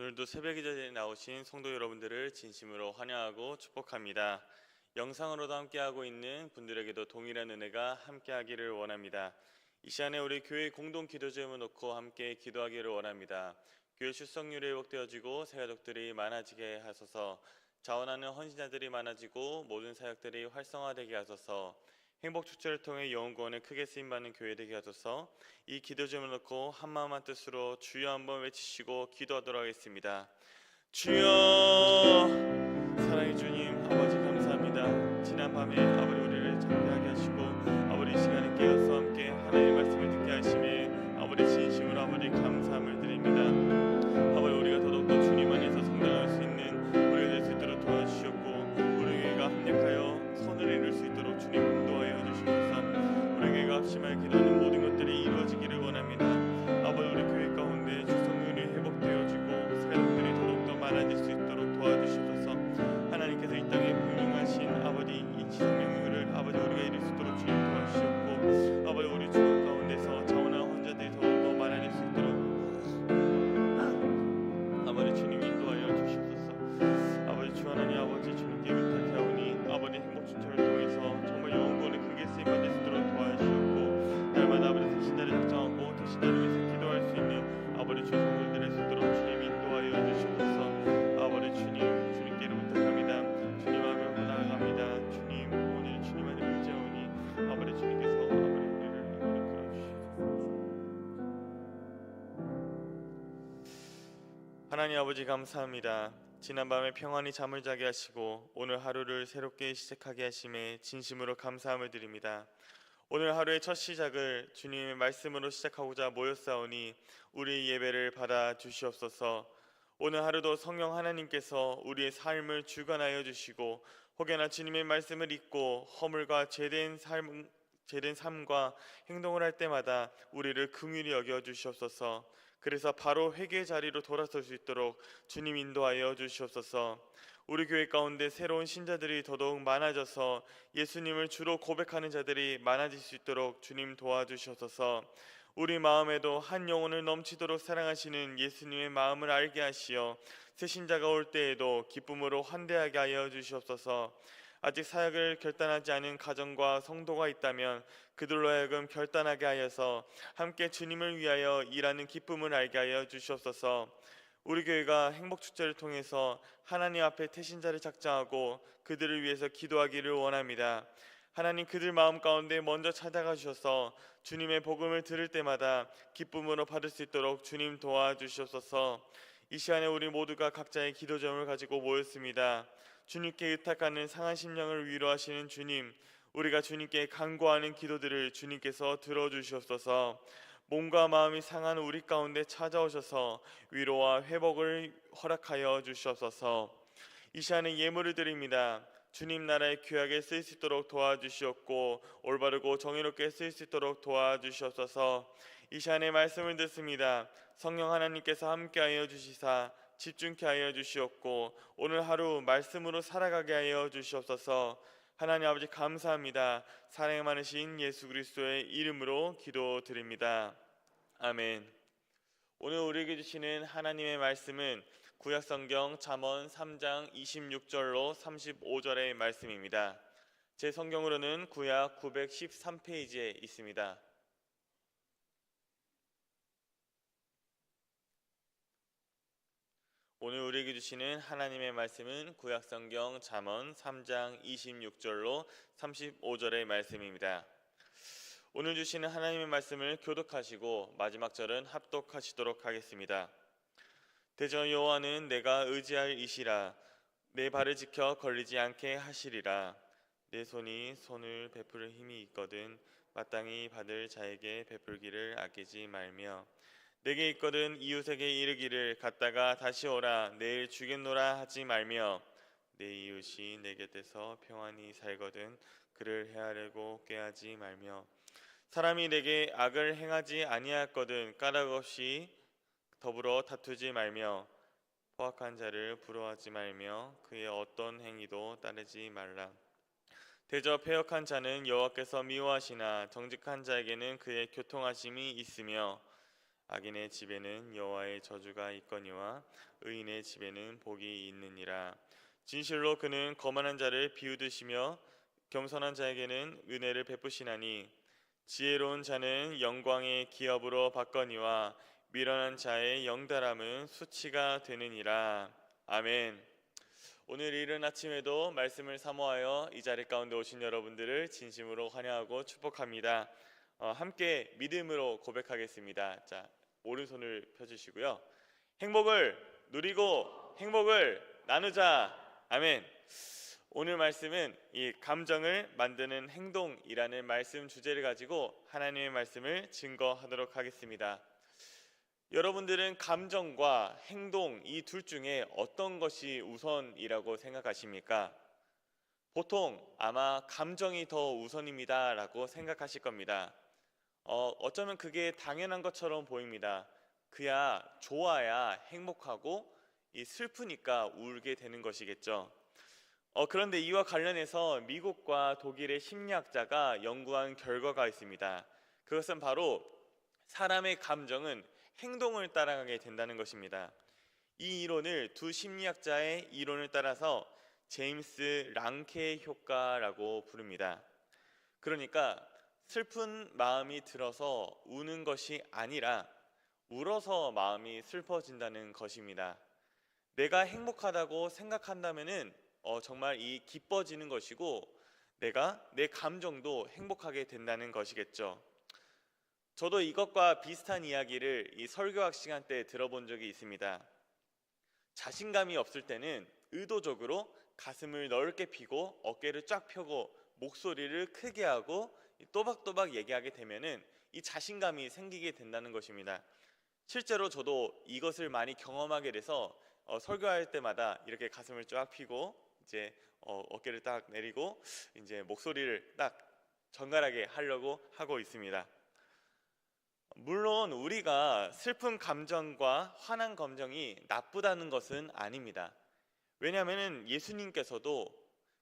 오늘도 새벽 기자에 나오신 성도 여러분들을 진심으로 환영하고 축복합니다. 영상으로도 함께하고 있는 분들에게도 동일한 은혜가 함께하기를 원합니다. 이 시간에 우리 교회 공동 기도 제목을 놓고 함께 기도하기를 원합니다. 교회 출석률이 회복되어지고 새가족들이 많아지게 하소서 자원하는 헌신자들이 많아지고 모든 사역들이 활성화되게 하소서 행복 축제를 통해 영혼 구원에 크게 쓰임 받는 교회 되게 하소서. 이 기도 제목을 놓고 한 마음 한 뜻으로 주여 한번 외치시고 기도하도록 하겠습니다. 주여 사랑의 주님 아버지 감사합니다. 지난 밤에 하나님 아버지 감사합니다. 지난밤에 평안히 잠을 자게 하시고 오늘 하루를 새롭게 시작하게 하심에 진심으로 감사함을 드립니다. 오늘 하루의 첫 시작을 주님의 말씀으로 시작하고자 모였사오니 우리 예배를 받아 주시옵소서. 오늘 하루도 성령 하나님께서 우리의 삶을 주관하여 주시고 혹여나 주님의 말씀을 잊고 허물과 죄된 삶 죄된 삶과 행동을 할 때마다 우리를 긍휼히 여겨 주시옵소서. 그래서 바로 회개의 자리로 돌아설 수 있도록 주님 인도하여 주시옵소서. 우리 교회 가운데 새로운 신자들이 더더욱 많아져서 예수님을 주로 고백하는 자들이 많아질 수 있도록 주님 도와주시옵소서. 우리 마음에도 한 영혼을 넘치도록 사랑하시는 예수님의 마음을 알게 하시어 새 신자가 올 때에도 기쁨으로 환대하게 하여 주시옵소서. 아직 사역을 결단하지 않은 가정과 성도가 있다면 그들로 하여금 결단하게 하여서 함께 주님을 위하여 일하는 기쁨을 알게 하여 주시옵소서. 우리 교회가 행복 축제를 통해서 하나님 앞에 태신자를 작정하고 그들을 위해서 기도하기를 원합니다. 하나님 그들 마음 가운데 먼저 찾아가 주셔서 주님의 복음을 들을 때마다 기쁨으로 받을 수 있도록 주님 도와주시옵소서. 이 시간에 우리 모두가 각자의 기도 점을 가지고 모였습니다. 주님께 의탁하는 상한 심령을 위로하시는 주님, 우리가 주님께 간구하는 기도들을 주님께서 들어주시옵소서. 몸과 마음이 상한 우리 가운데 찾아오셔서 위로와 회복을 허락하여 주시옵소서. 이 시간에 예물을 드립니다. 주님 나라의 귀하게 쓰일 수 있도록 도와주시옵고 올바르고 정의롭게 쓰일 수 있도록 도와주시옵소서. 이 시간에 말씀을 듣습니다. 성령 하나님께서 함께하여 주시사 집중케 하여 주시옵고 오늘 하루 말씀으로 살아가게 하여 주시옵소서. 하나님 아버지 감사합니다. 사랑이 많으신 예수 그리스도의 이름으로 기도드립니다. 아멘. 오늘 우리에게 주시는 하나님의 말씀은 구약 성경 잠언 3장 26절로 35절의 말씀입니다. 제 성경으로는 구약 913페이지에 있습니다. 오늘 우리에게 주시는 하나님의 말씀은 구약 성경 잠언 3장 26절로 35절의 말씀입니다. 오늘 주시는 하나님의 말씀을 교독하시고 마지막 절은 합독하시도록 하겠습니다. 대저 여호와는 내가 의지할 이시라 내 발을 지켜 걸리지 않게 하시리라 내 손이 손을 베풀 힘이 있거든 마땅히 받을 자에게 베풀기를 아끼지 말며 내게 있거든 이웃에게 이르기를 갔다가 다시 오라 내일 주겠노라 하지 말며 내 이웃이 내 곁에서 평안히 살거든 그를 해하려고 꾀하지 말며 사람이 내게 악을 행하지 아니하거든 까닭 없이 더불어 다투지 말며 포악한 자를 부러워하지 말며 그의 어떤 행위도 따르지 말라. 대저 패역한 자는 여호와께서 미워하시나 정직한 자에게는 그의 교통하심이 있으며 악인의 집에는 여호와의 저주가 있거니와 의인의 집에는 복이 있느니라. 진실로 그는 거만한 자를 비웃으시며 겸손한 자에게는 은혜를 베푸시나니 지혜로운 자는 영광의 기업으로 받거니와 미련한 자의 영달함은 수치가 되느니라. 아멘. 오늘 이른 아침에도 말씀을 사모하여 이 자리 가운데 오신 여러분들을 진심으로 환영하고 축복합니다. 어, 함께 믿음으로 고백하겠습니다. 자, 오른손을 펴주시고요. 행복을 누리고 행복을 나누자. 아멘. 오늘 말씀은 이 감정을 만드는 행동이라는 말씀 주제를 가지고 하나님의 말씀을 증거하도록 하겠습니다. 여러분들은 감정과 행동 이 둘 중에 어떤 것이 우선이라고 생각하십니까? 보통 아마 감정이 더 우선입니다라고 생각하실 겁니다. 어, 어쩌면 그게 당연한 것처럼 보입니다. 그야 좋아야 행복하고 이 슬프니까 울게 되는 것이겠죠. 어, 그런데 이와 관련해서 미국과 독일의 심리학자가 연구한 결과가 있습니다. 그것은 바로 사람의 감정은 행동을 따라가게 된다는 것입니다. 이 이론을 두 심리학자의 이론을 따라서 제임스 랑케 효과라고 부릅니다. 그러니까 슬픈 마음이 들어서 우는 것이 아니라 울어서 마음이 슬퍼진다는 것입니다. 내가 행복하다고 생각한다면은 어, 정말 이 기뻐지는 것이고 내가 내 감정도 행복하게 된다는 것이겠죠. 저도 이것과 비슷한 이야기를 이 설교학 시간 때 들어본 적이 있습니다. 자신감이 없을 때는 의도적으로 가슴을 넓게 피고 어깨를 쫙 펴고 목소리를 크게 하고 또박또박 얘기하게 되면은 이 자신감이 생기게 된다는 것입니다. 실제로 저도 이것을 많이 경험하게 돼서 어, 설교할 때마다 이렇게 가슴을 쫙 펴고 이제 어, 어깨를 딱 내리고 이제 목소리를 딱 정갈하게 하려고 하고 있습니다. 물론 우리가 슬픈 감정과 화난 감정이 나쁘다는 것은 아닙니다. 왜냐하면 예수님께서도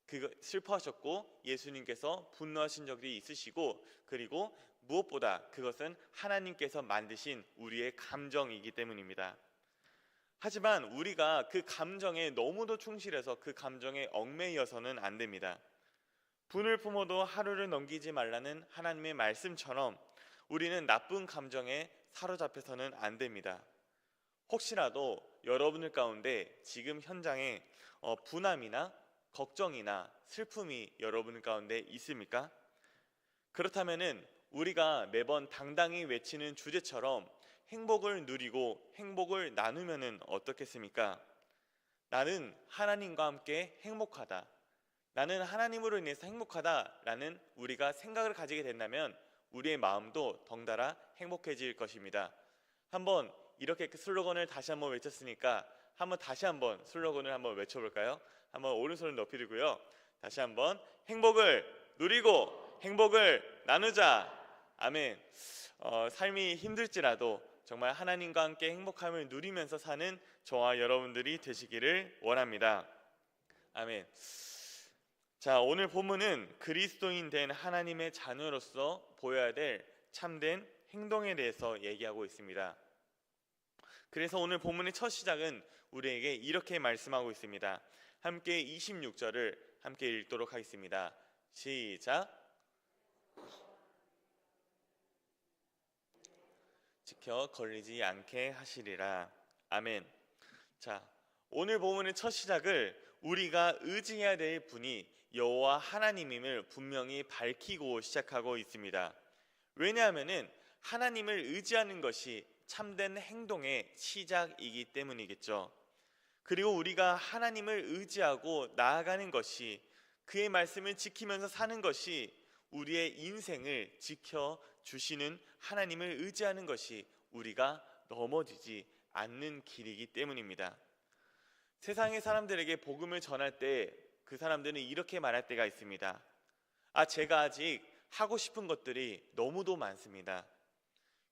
그 슬퍼하셨고 예수님께서 분노하신 적이 있으시고 그리고 무엇보다 그것은 하나님께서 만드신 우리의 감정이기 때문입니다. 하지만 우리가 그 감정에 너무도 충실해서 그 감정에 얽매여서는 안 됩니다. 분을 품어도 하루를 넘기지 말라는 하나님의 말씀처럼 우리는 나쁜 감정에 사로잡혀서는 안 됩니다. 혹시라도 여러분들 가운데 지금 현장에 어, 분함이나 걱정이나 슬픔이 여러분 가운데 있습니까? 그렇다면은 우리가 매번 당당히 외치는 주제처럼 행복을 누리고 행복을 나누면은 어떻겠습니까? 나는 하나님과 함께 행복하다. 나는 하나님으로 인해서 행복하다라는 우리가 생각을 가지게 된다면 우리의 마음도 덩달아 행복해질 것입니다. 한번 이렇게 그 슬로건을 다시 한번 외쳤으니까 한번 다시 한번 슬로건을 한번 외쳐볼까요? 한번 오른손을 높이 들고요. 다시 한번 행복을 누리고 행복을 나누자. 아멘. 어, 삶이 힘들지라도 정말 하나님과 함께 행복함을 누리면서 사는 저와 여러분들이 되시기를 원합니다. 아멘. 자, 오늘 본문은 그리스도인 된 하나님의 자녀로서 보여야 될 참된 행동에 대해서 얘기하고 있습니다. 그래서 오늘 본문의 첫 시작은 우리에게 이렇게 말씀하고 있습니다. 함께 26절을 함께 읽도록 하겠습니다. 시작. 지켜 걸리지 않게 하시리라. 아멘. 자, 오늘 본문의 첫 시작을 우리가 의지해야 될 분이 여호와 하나님임을 분명히 밝히고 시작하고 있습니다. 왜냐하면은 하나님을 의지하는 것이 참된 행동의 시작이기 때문이겠죠. 그리고 우리가 하나님을 의지하고 나아가는 것이 그의 말씀을 지키면서 사는 것이 우리의 인생을 지켜 주시는 하나님을 의지하는 것이 우리가 넘어지지 않는 길이기 때문입니다. 세상의 사람들에게 복음을 전할 때 그 사람들은 이렇게 말할 때가 있습니다. 아, 제가 아직 하고 싶은 것들이 너무도 많습니다.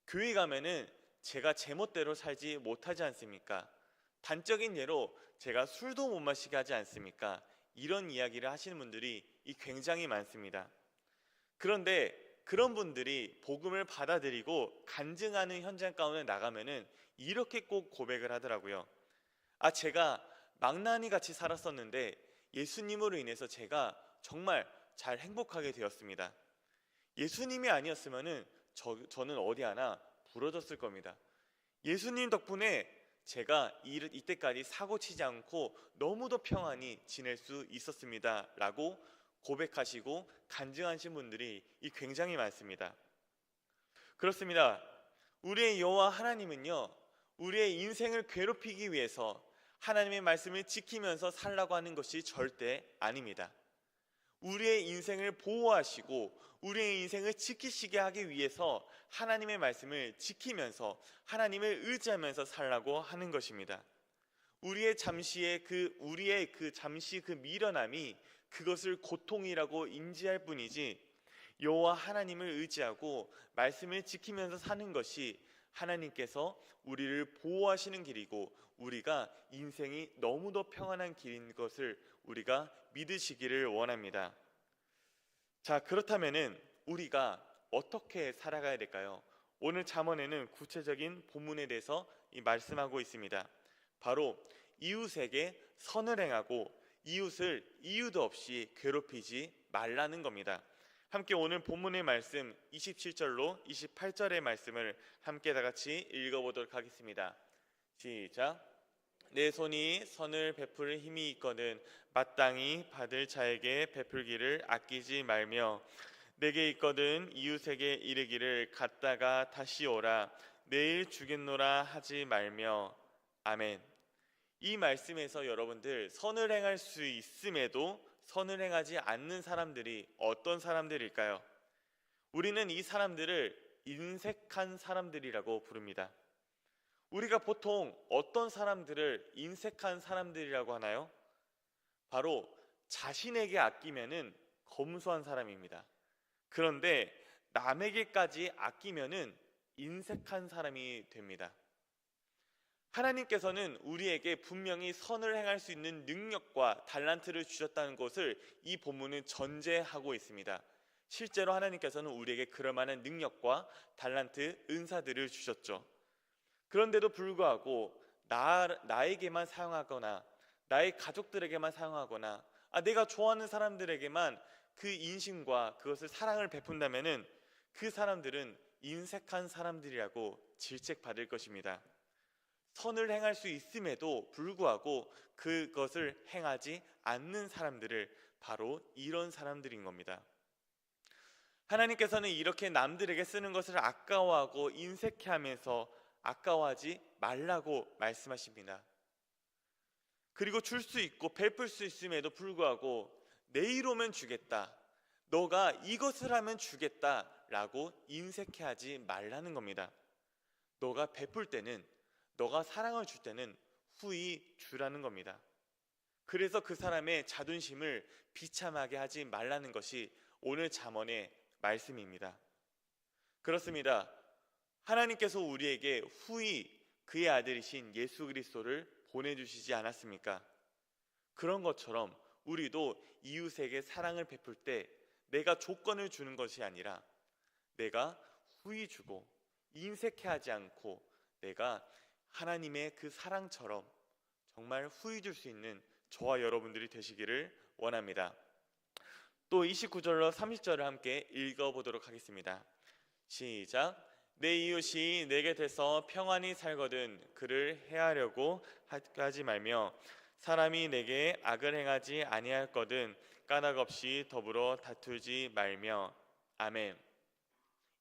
교회 가면은 제가 제멋대로 살지 못하지 않습니까? 단적인 예로 제가 술도 못 마시게 하지 않습니까? 이런 이야기를 하시는 분들이 굉장히 많습니다. 그런데 그런 분들이 복음을 받아들이고 간증하는 현장 가운데 나가면은 이렇게 꼭 고백을 하더라고요. 아, 제가 망나니 같이 살았었는데 예수님으로 인해서 제가 정말 잘 행복하게 되었습니다. 예수님이 아니었으면은 저, 저는 어디 하나 부러졌을 겁니다. 예수님 덕분에 제가 이, 이때까지 사고 치지 않고 너무도 평안히 지낼 수 있었습니다. 라고 고백하시고 간증하신 분들이 이 굉장히 많습니다. 그렇습니다. 우리의 여호와 하나님은요, 우리의 인생을 괴롭히기 위해서 하나님의 말씀을 지키면서 살라고 하는 것이 절대 아닙니다. 우리의 인생을 보호하시고 우리의 인생을 지키시게 하기 위해서 하나님의 말씀을 지키면서 하나님을 의지하면서 살라고 하는 것입니다. 우리의 잠시의 그 우리의 그 잠시 그 미련함이 그것을 고통이라고 인지할 뿐이지 여호와 하나님을 의지하고 말씀을 지키면서 사는 것이 하나님께서 우리를 보호하시는 길이고 우리가 인생이 너무도 평안한 길인 것을 우리가 믿으시기를 원합니다. 자, 그렇다면은 우리가 어떻게 살아가야 될까요? 오늘 잠언에는 구체적인 본문에 대해서 이 말씀하고 있습니다. 바로 이웃에게 선을 행하고 이웃을 이유도 없이 괴롭히지 말라는 겁니다. 함께 오늘 본문의 말씀 27절로 28절의 말씀을 함께 다 같이 읽어보도록 하겠습니다. 시작. 내 손이 선을 베풀 힘이 있거든 마땅히 받을 자에게 베풀기를 아끼지 말며 내게 있거든 이웃에게 이르기를 갔다가 다시 오라 내일 주겠노라 하지 말며 아멘. 이 말씀에서 여러분들 선을 행할 수 있음에도 선을 행하지 않는 사람들이 어떤 사람들일까요? 우리는 이 사람들을 인색한 사람들이라고 부릅니다. 우리가 보통 어떤 사람들을 인색한 사람들이라고 하나요? 바로 자신에게 아끼면은 검소한 사람입니다. 그런데 남에게까지 아끼면은 인색한 사람이 됩니다. 하나님께서는 우리에게 분명히 선을 행할 수 있는 능력과 달란트를 주셨다는 것을 이 본문은 전제하고 있습니다. 실제로 하나님께서는 우리에게 그럴 만한 능력과 달란트, 은사들을 주셨죠. 그런데도 불구하고 나, 나에게만 사용하거나 나의 가족들에게만 사용하거나 아, 내가 좋아하는 사람들에게만 그 인심과 그것을 사랑을 베푼다면은 그 사람들은 인색한 사람들이라고 질책받을 것입니다. 선을 행할 수 있음에도 불구하고 그것을 행하지 않는 사람들을 바로 이런 사람들인 겁니다. 하나님께서는 이렇게 남들에게 쓰는 것을 아까워하고 인색해 하면서 아까워하지 말라고 말씀하십니다. 그리고 줄 수 있고 베풀 수 있음에도 불구하고 내일 오면 주겠다. 너가 이것을 하면 주겠다라고 인색해 하지 말라는 겁니다. 너가 베풀 때는 너가 사랑을 줄 때는 후히 주라는 겁니다. 그래서 그 사람의 자존심을 비참하게 하지 말라는 것이 오늘 잠언의 말씀입니다. 그렇습니다. 하나님께서 우리에게 후히 그의 아들이신 예수 그리스도를 보내주시지 않았습니까? 그런 것처럼 우리도 이웃에게 사랑을 베풀 때 내가 조건을 주는 것이 아니라 내가 후히 주고 인색해 하지 않고 내가 하나님의 그 사랑처럼 정말 후히 줄수 있는 저와 여러분들이 되시기를 원합니다. 또 29절로 30절을 함께 읽어보도록 하겠습니다. 시작. 내 이웃이 내게 돼서 평안히 살거든 그를 해하려고 하지 말며 사람이 내게 악을 행하지 아니할거든 까닭 없이 더불어 다투지 말며 아멘.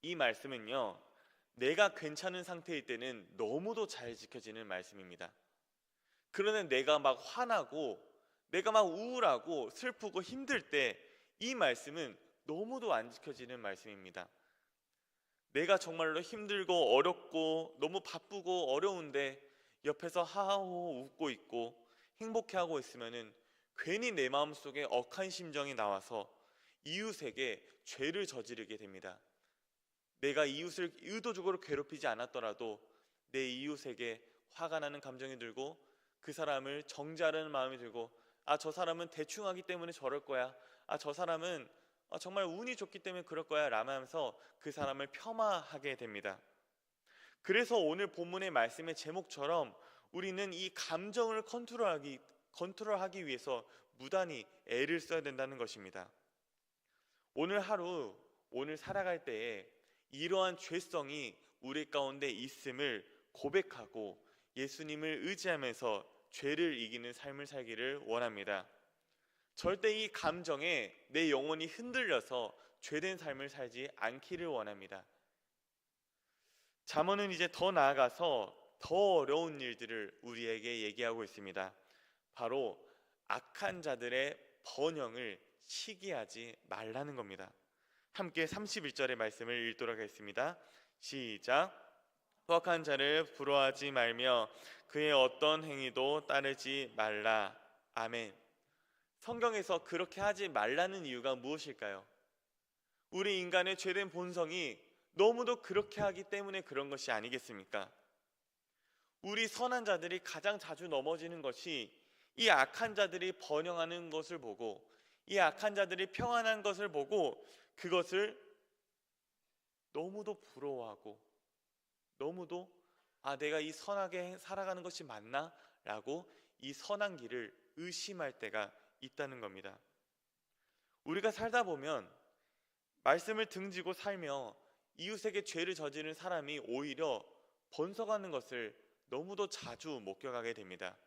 이 말씀은요. 내가 괜찮은 상태일 때는 너무도 잘 지켜지는 말씀입니다. 그러나 내가 막 화나고 내가 막 우울하고 슬프고 힘들 때 이 말씀은 너무도 안 지켜지는 말씀입니다. 내가 정말로 힘들고 어렵고 너무 바쁘고 어려운데 옆에서 하하호 웃고 있고 행복해하고 있으면은 괜히 내 마음속에 억한 심정이 나와서 이웃에게 죄를 저지르게 됩니다. 내가 이웃을 의도적으로 괴롭히지 않았더라도 내 이웃에게 화가 나는 감정이 들고 그 사람을 정죄하려는 마음이 들고 아 저 사람은 대충 하기 때문에 저럴 거야. 아 저 사람은 아, 정말 운이 좋기 때문에 그럴 거야 라면서 그 사람을 폄하하게 됩니다. 그래서 오늘 본문의 말씀의 제목처럼 우리는 이 감정을 컨트롤하기 컨트롤하기 위해서 무단히 애를 써야 된다는 것입니다. 오늘 하루 오늘 살아갈 때에 이러한 죄성이 우리 가운데 있음을 고백하고 예수님을 의지하면서 죄를 이기는 삶을 살기를 원합니다. 절대 이 감정에 내 영혼이 흔들려서 죄된 삶을 살지 않기를 원합니다. 잠언은 이제 더 나아가서 더 어려운 일들을 우리에게 얘기하고 있습니다. 바로 악한 자들의 번영을 시기하지 말라는 겁니다. 함께 31절의 말씀을 읽도록 하겠습니다. 시작. 포악한 자를 부러워하지 말며 그의 어떤 행위도 따르지 말라. 아멘. 성경에서 그렇게 하지 말라는 이유가 무엇일까요? 우리 인간의 죄된 본성이 너무도 그렇게 하기 때문에 그런 것이 아니겠습니까? 우리 선한 자들이 가장 자주 넘어지는 것이 이 악한 자들이 번영하는 것을 보고 이 악한 자들이 평안한 것을 보고 그것을 너무도 부러워하고 너무도 아 내가 이 선하게 살아가는 것이 맞나 라고 이 선한 길을 의심할 때가 있다는 겁니다. 우리가 살다 보면 말씀을 등지고 살며 이웃에게 죄를 저지른 사람이 오히려 번성하는 것을 너무도 자주 목격하게 됩니다.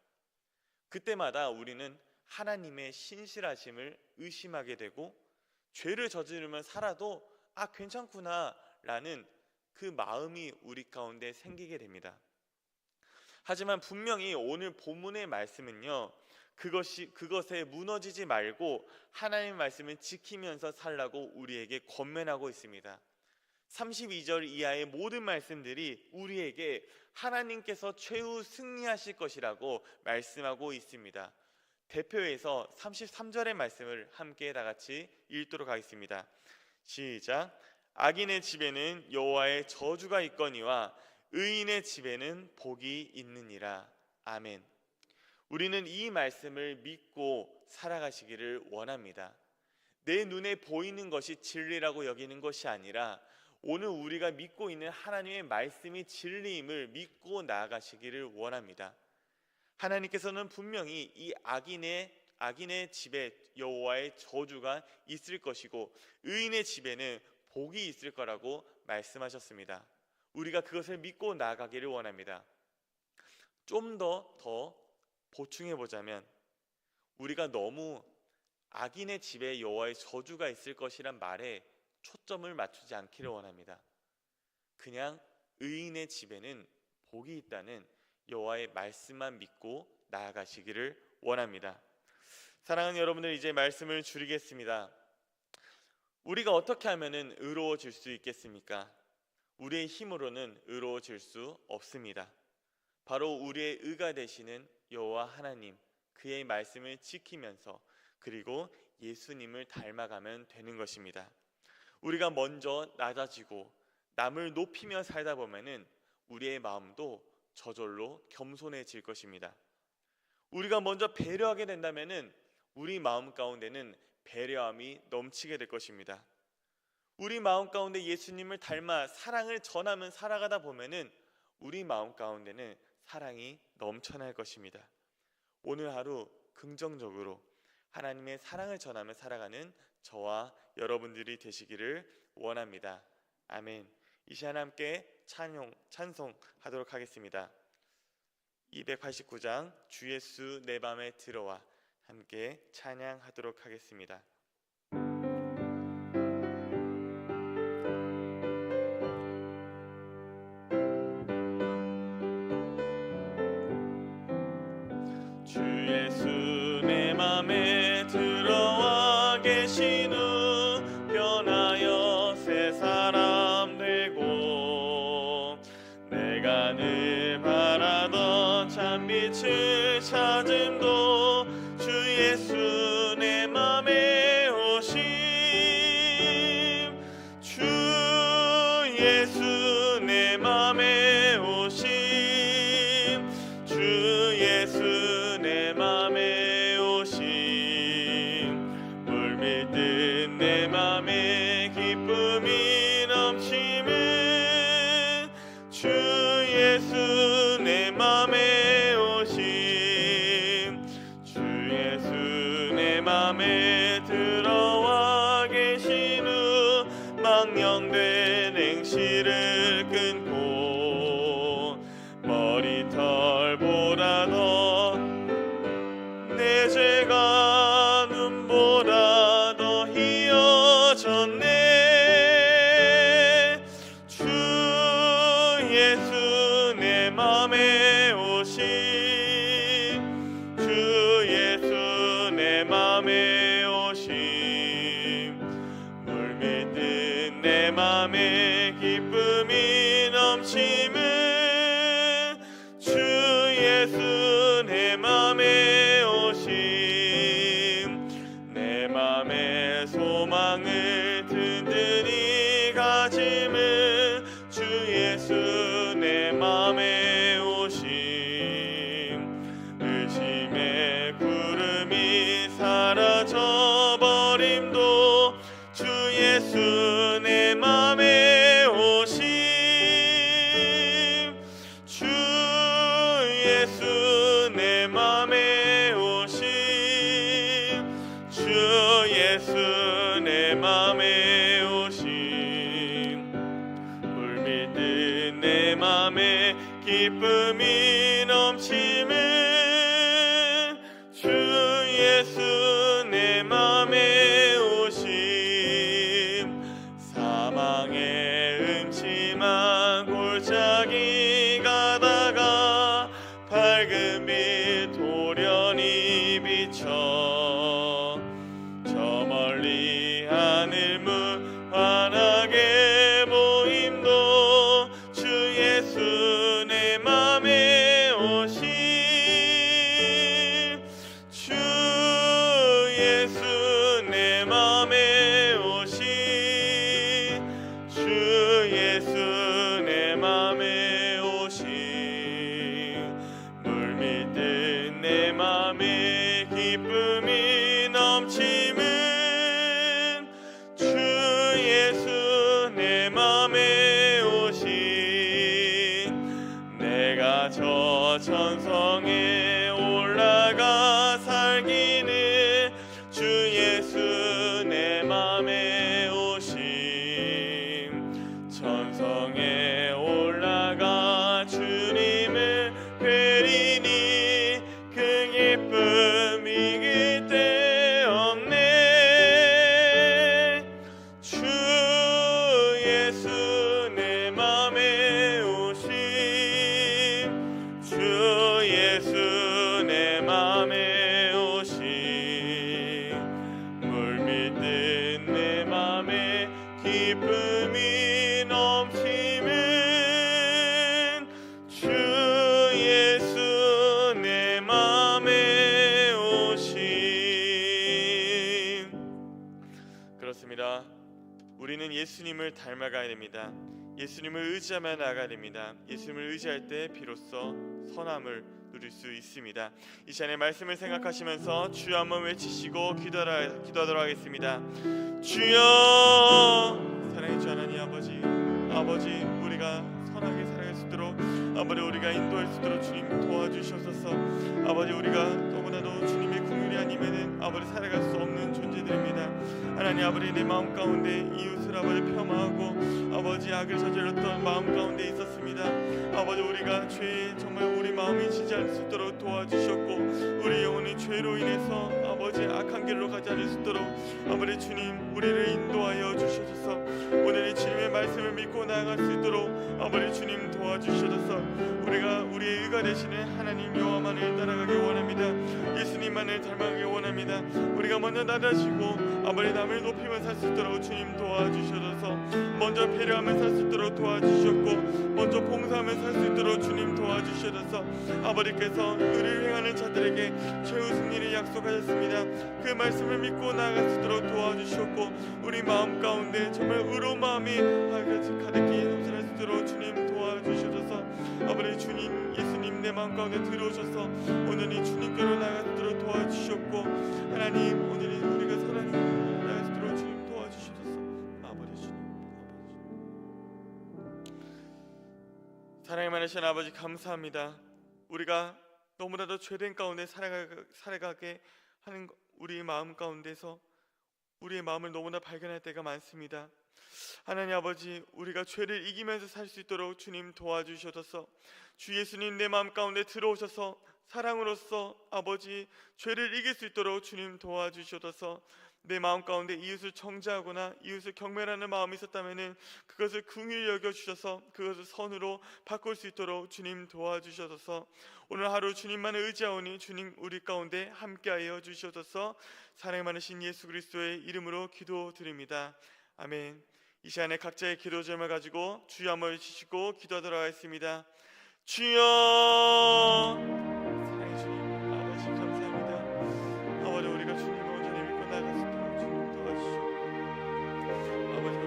그때마다 우리는 하나님의 신실하심을 의심하게 되고 죄를 저지르면 살아도 아 괜찮구나라는 그 마음이 우리 가운데 생기게 됩니다. 하지만 분명히 오늘 본문의 말씀은요. 그것이 그것에 무너지지 말고 하나님의 말씀을 지키면서 살라고 우리에게 권면하고 있습니다. 32절 이하의 모든 말씀들이 우리에게 하나님께서 최후 승리하실 것이라고 말씀하고 있습니다. 대표에서 33절의 말씀을 함께 다 같이 읽도록 하겠습니다. 시작. 악인의 집에는 여호와의 저주가 있거니와 의인의 집에는 복이 있느니라. 아멘. 우리는 이 말씀을 믿고 살아가시기를 원합니다. 내 눈에 보이는 것이 진리라고 여기는 것이 아니라 오늘 우리가 믿고 있는 하나님의 말씀이 진리임을 믿고 나아가시기를 원합니다. 하나님께서는 분명히 이 악인의 악인의 집에 여호와의 저주가 있을 것이고 의인의 집에는 복이 있을 거라고 말씀하셨습니다. 우리가 그것을 믿고 나아가기를 원합니다. 좀 더더 보충해 보자면 우리가 너무 악인의 집에 여호와의 저주가 있을 것이란 말에 초점을 맞추지 않기를 원합니다. 그냥 의인의 집에는 복이 있다는 여호와의 말씀만 믿고 나아가시기를 원합니다. 사랑하는 여러분들 이제 말씀을 줄이겠습니다. 우리가 어떻게 하면은 의로워질 수 있겠습니까? 우리의 힘으로는 의로워질 수 없습니다. 바로 우리의 의가 되시는 여호와 하나님 그의 말씀을 지키면서 그리고 예수님을 닮아가면 되는 것입니다. 우리가 먼저 낮아지고 남을 높이며 살다 보면은 우리의 마음도 저절로 겸손해질 것입니다. 우리가 먼저 배려하게 된다면은 우리 마음 가운데는 배려함이 넘치게 될 것입니다. 우리 마음 가운데 예수님을 닮아 사랑을 전하면 살아가다 보면은 우리 마음 가운데는 사랑이 넘쳐날 것입니다. 오늘 하루 긍정적으로 하나님의 사랑을 전하며 살아가는 저와 여러분들이 되시기를 원합니다. 아멘. 이 시간 함께 찬송 찬송하도록 하겠습니다. 289장 주 예수 내 맘에 들어와 함께 찬양하도록 하겠습니다. 기 예수 저천 그렇습니다. 우리는 예수님을 닮아가야 됩니다. 예수님을 의지하며 나아가야 됩니다. 예수님을 의지할 때 비로소 선함을 누릴 수 있습니다. 이 시간에 말씀을 생각하시면서 주여 한번 외치시고 기도하라, 기도하도록 하겠습니다. 주여 사랑의 주 하나님 아버지 아버지 우리가 선하게 살아갈 수 있도록 아버지 우리가 인도할 수 있도록 주님 도와주시옵소서 아버지 우리가 너무나도 주님의 국률이 아니면은 아버지 살아갈 수 없는 존재들입니다 하나님 아버지 내 마음 가운데 이웃을 아버지 폄하하고 아버지 악을 저질렀던 마음 가운데 있었습니다. 아버지 우리가 죄에 정말 우리 마음이 지지 않을 수 있도록 도와주셨고 우리 영혼이 죄로 인해서 아버지 악한 길로 가지 않을 수 있도록 아버지 주님 우리를 인도하여 주셔서. 오늘 이 주님의 말씀을 믿고 나아갈 수 있도록 아버지 주님 도와주셔서. 우리가 우리의 의가 되시는 하나님 여호와만을 따라가기 원합니다. 예수님만을 닮아가기 원합니다. 우리가 먼저 낮아지고 아버지 남을 높이며 살수 있도록 주님 도와주셔서. 먼저 배려하며 살수 있도록 도와주셨고 먼저 봉사하며 살수 있도록 주님 도와주셔서. 아버지께서 의를 행하는 자들에게 최후 승리를 약속하셨습니다 그 말씀을 믿고 나아갈 수 있도록 도와주셨고 우리 마음 가운데 정말 의로운 마음이 가득히 넘쳐날 수 있도록 주님 도와주셔서 아버지 주님 예수님 내 마음 가운데 들어오셔서 오늘 이 주님께로 나아갈 수 있도록 도와주셨고 하나님 오늘 이 우리가 사랑하는 나아갈 수 있도록 주님 도와주셔서 아버지 주님 아버지 사랑이 많으신 아버지 감사합니다. 우리가 너무나도 죄된 가운데 살아가, 살아가게 하는 거- 우리의 마음 가운데서 우리의 마음을 너무나 발견할 때가 많습니다. 하나님 아버지, 우리가 죄를 이기면서 살 수 있도록 주님 도와주셔서 주 예수님 내 마음 가운데 들어오셔서 사랑으로서 아버지 죄를 이길 수 있도록 주님 도와주셔서 내 마음 가운데 이웃을 정죄하거나 이웃을 경멸하는 마음이 있었다면은 그것을 긍휼히 여겨 주셔서 그것을 선으로 바꿀 수 있도록 주님 도와주셔서 오늘 하루 주님만을 의지하오니 주님 우리 가운데 함께하여 주셔서 사랑 많으신 예수 그리스도의 이름으로 기도드립니다. 아멘. 이 시간에 각자의 기도 제목을 가지고 주여 한번 주시고 기도하도록 하겠습니다. 주여